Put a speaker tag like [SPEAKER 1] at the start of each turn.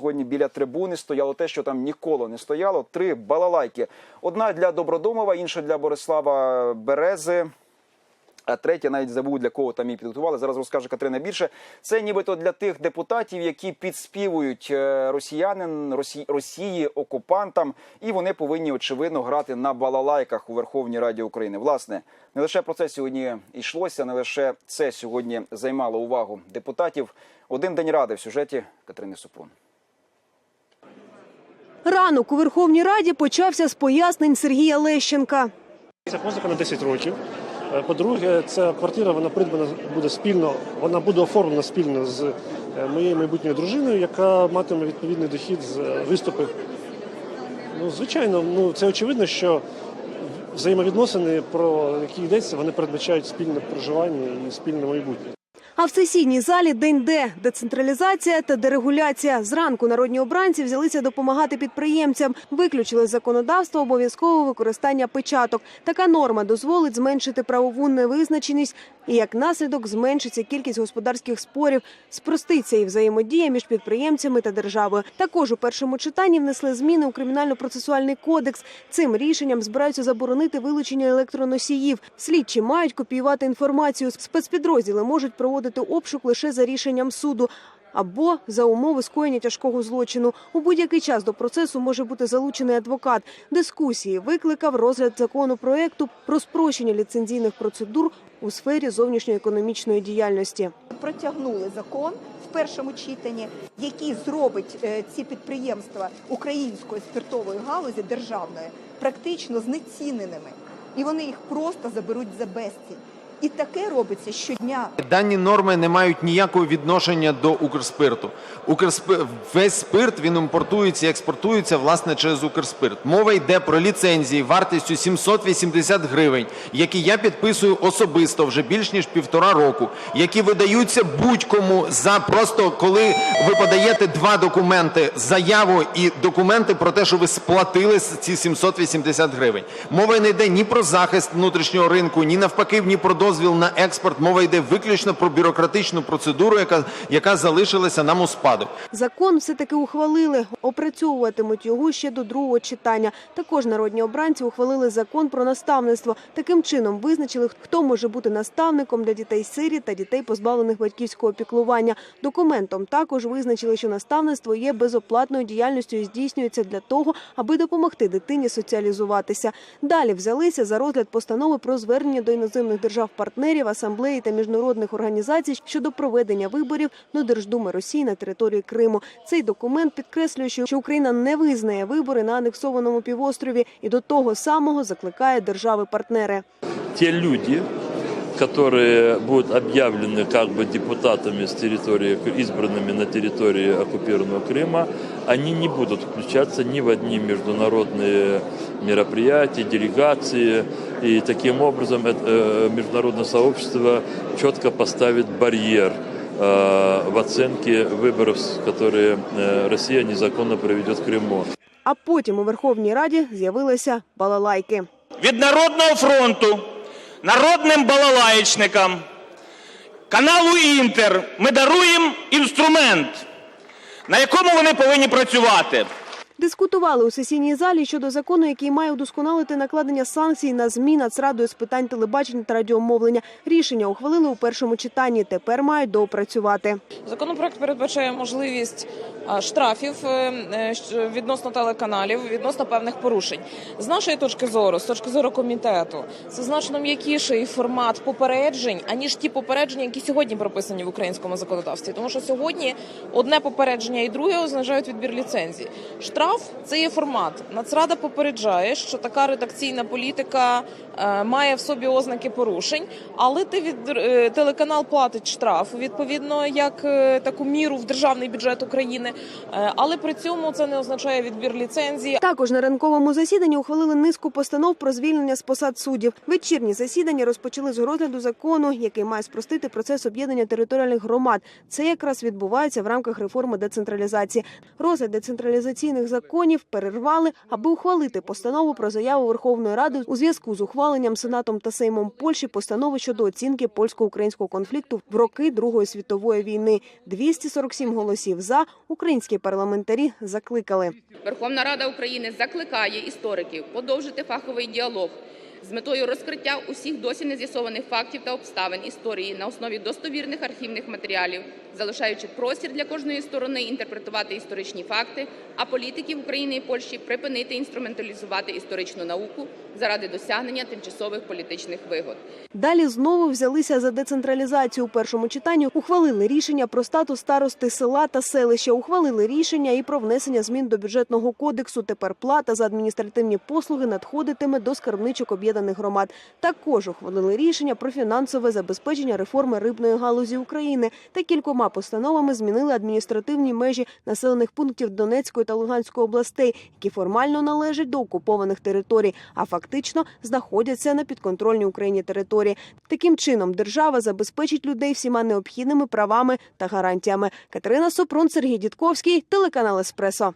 [SPEAKER 1] Сьогодні біля трибуни стояло те, що там ніколи не стояло. Три балалайки. Одна для Добродомова, інша для Борислава Берези. А третя навіть забув для кого там її підготували. Зараз розкаже Катерина більше. Це нібито для тих депутатів, які підспівують е, росіянин Росії, Росії окупантам, і вони повинні очевидно грати на балалайках у Верховній Раді України. Власне, не лише про це сьогодні йшлося, не лише це сьогодні займало увагу депутатів. Один день ради в сюжеті Катерини Супрун.
[SPEAKER 2] Ранок у Верховній Раді почався з пояснень Сергія Лещенка.
[SPEAKER 3] Ця позика на 10 років. Е, По-друге, ця квартира вона придбана буде спільно, вона буде оформлена спільно з е, моєю майбутньою дружиною, яка матиме відповідний дохід з е, виступів. Ну, звичайно, ну це очевидно, що взаємовідносини, про які йдеться, вони передбачають спільне проживання і спільне майбутнє.
[SPEAKER 2] А в сесійній залі день Д – децентралізація та дерегуляція. Зранку народні обранці взялися допомагати підприємцям. Виключили з законодавства обов'язкове використання печаток. Така норма дозволить зменшити правову невизначеність і, як наслідок, зменшиться кількість господарських спорів, спроститься і взаємодія між підприємцями та державою. Також у першому читанні внесли зміни у кримінально-процесуальний кодекс. Цим рішенням збираються заборонити вилучення електроносіїв. Слідчі мають копіювати інформацію. Спецпідрозділи можуть проводити обшук лише за рішенням суду. Або за умови скоєння тяжкого злочину у будь-який час до процесу може бути залучений адвокат. Дискусії викликав розгляд законопроекту про спрощення ліцензійних процедур у сфері зовнішньоекономічної діяльності.
[SPEAKER 4] протягнули закон в першому читанні, який зробить е, ці підприємства української спиртової галузі державної практично знеціненими, і вони їх просто заберуть за безцінь. І таке робиться щодня.
[SPEAKER 5] Дані норми не мають ніякого відношення до Укрспирту. Укрспи... Весь спирт він імпортується і експортується власне через Укрспирт. Мова йде про ліцензії вартістю 780 гривень, які я підписую особисто вже більш ніж півтора року, які видаються будь-кому за просто коли ви подаєте два документи: заяву і документи про те, що ви сплатили ці 780 гривень. Мова не йде ні про захист внутрішнього ринку, ні навпаки, ні про дозвіл на експорт. Мова йде виключно про бюрократичну процедуру, яка, яка залишилася нам у спадок.
[SPEAKER 2] Закон все-таки ухвалили. Опрацьовуватимуть його ще до другого читання. Також народні обранці ухвалили закон про наставництво. Таким чином визначили, хто може бути наставником для дітей сирі та дітей, позбавлених батьківського піклування. Документом також визначили, що наставництво є безоплатною діяльністю і здійснюється для того, аби допомогти дитині соціалізуватися. Далі взялися за розгляд постанови про звернення до іноземних держав-партнерів, асамблеї та міжнародних організацій щодо проведення виборів до Держдуми Росії на території Криму. Цей документ підкреслює, що Україна не визнає вибори на анексованому півострові і до того самого закликає держави-партнери.
[SPEAKER 6] Ті люди, которые будут объявлены как бы депутатами с территории, избранными на территории оккупированного Крыма, они не будут включаться ни в одни международные мероприятия, делегации. И таким образом это, э, международное сообщество четко поставит барьер э, в оценке выборов, которые э, Россия незаконно проведет в Крыму.
[SPEAKER 2] А потім у Верховній Раді з'явилися балалайки.
[SPEAKER 7] від Народного фронту, народним балалаєчникам, каналу Інтер ми даруємо інструмент, на якому вони повинні працювати.
[SPEAKER 2] Дискутували у сесійній залі щодо закону, який має удосконалити накладення санкцій на ЗМІ Нацрадою з питань телебачення та радіомовлення. Рішення ухвалили у першому читанні. Тепер мають доопрацювати.
[SPEAKER 8] Законопроект передбачає можливість штрафів е, е, відносно телеканалів, відносно певних порушень. З нашої точки зору, з точки зору комітету, це значно м'якіший формат попереджень, аніж ті попередження, які сьогодні прописані в українському законодавстві. Тому що сьогодні одне попередження і друге означають відбір ліцензії. Штраф це є формат. Нацрада попереджає, що така редакційна політика е, має в собі ознаки порушень, але ти від е, телеканал платить штраф відповідно як е, таку міру в державний бюджет України. Е, але при цьому це не означає відбір ліцензії.
[SPEAKER 2] Також на ранковому засіданні ухвалили низку постанов про звільнення з посад суддів. Вечірні засідання розпочали з розгляду закону, який має спростити процес об'єднання територіальних громад. Це якраз відбувається в рамках реформи децентралізації. Розгляд децентралізаційних законів перервали, аби ухвалити постанову про заяву Верховної Ради у зв'язку з ухваленням Сенатом та Сеймом Польщі постанови щодо оцінки польсько-українського конфлікту в роки Другої світової війни. 247 голосів за Україна українські парламентарі закликали.
[SPEAKER 9] Верховна Рада України закликає істориків подовжити фаховий діалог з метою розкриття усіх досі не з'ясованих фактів та обставин історії на основі достовірних архівних матеріалів, залишаючи простір для кожної сторони інтерпретувати історичні факти, а політиків України і Польщі припинити інструменталізувати історичну науку заради досягнення тимчасових політичних вигод.
[SPEAKER 2] Далі знову взялися за децентралізацію. У першому читанні ухвалили рішення про статус старости села та селища. Ухвалили рішення і про внесення змін до бюджетного кодексу. Тепер плата за адміністративні послуги надходитиме до скарбничок об'єднаних громад. Також ухвалили рішення про фінансове забезпечення реформи рибної галузі України та кількома постановами змінили адміністративні межі населених пунктів Донецької та Луганської областей, які формально належать до окупованих територій, а фактично знаходяться на підконтрольній Україні території. Таким чином держава забезпечить людей всіма необхідними правами та гарантіями. Катерина Супрун, Сергій Дідковський, телеканал Еспресо.